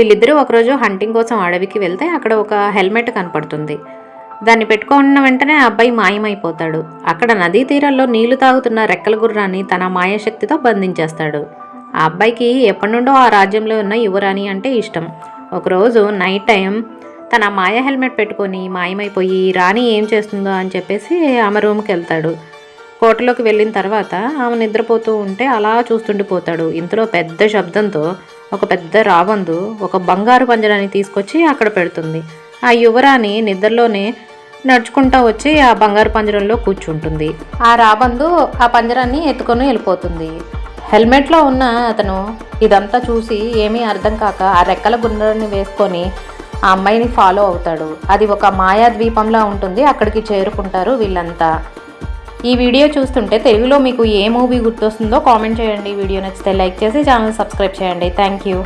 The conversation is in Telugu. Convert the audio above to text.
వీళ్ళిద్దరూ ఒకరోజు హంటింగ్ కోసం అడవికి వెళ్తే అక్కడ ఒక హెల్మెట్ కనపడుతుంది. దాన్ని పెట్టుకున్న వెంటనే ఆ అబ్బాయి మాయమైపోతాడు. అక్కడ నదీ తీరంలో నీళ్ళు తాగుతున్న రెక్కల గుర్రాన్ని తన మాయాశక్తితో బంధించేస్తాడు. ఆ అబ్బాయికి ఎప్పటి నుండో ఆ రాజ్యంలో ఉన్న యువరాణి అంటే ఇష్టం. ఒకరోజు నైట్ టైం తన మాయ హెల్మెట్ పెట్టుకొని మాయమైపోయి రాణి ఏం చేస్తుందో? అని చెప్పేసి ఆమె రూమ్కి వెళ్తాడు. కోటలోకి వెళ్ళిన తర్వాత ఆమె నిద్రపోతూ ఉంటే అలా చూస్తుండిపోతాడు. ఇంతలో పెద్ద శబ్దంతో ఒక పెద్ద రాబందు ఒక బంగారు పంజరాన్ని తీసుకొచ్చి అక్కడ పెడుతుంది. ఆ యువరాణి నిద్రలోనే నడుచుకుంటా వచ్చి ఆ బంగారు పంజరంలో కూర్చుంటుంది. ఆ రాబందు ఆ పంజరాన్ని ఎత్తుకొని వెళ్ళిపోతుంది. హెల్మెట్లో ఉన్న అతను ఇదంతా చూసి ఏమీ అర్థం కాక ఆ రెక్కల గుండ్రాన్ని వేసుకొని ఆ అమ్మాయిని ఫాలో అవుతాడు. అది ఒక మాయా ద్వీపంలా ఉంటుంది. అక్కడికి చేరుకుంటారు వీళ్ళంతా. ఈ వీడియో చూస్తుంటే తెలుగులో మీకు ఏ మూవీ గుర్తొస్తుందో కామెంట్ చేయండి. వీడియో నచ్చితే లైక్ చేసి ఛానల్ సబ్స్క్రైబ్ చేయండి. Thank you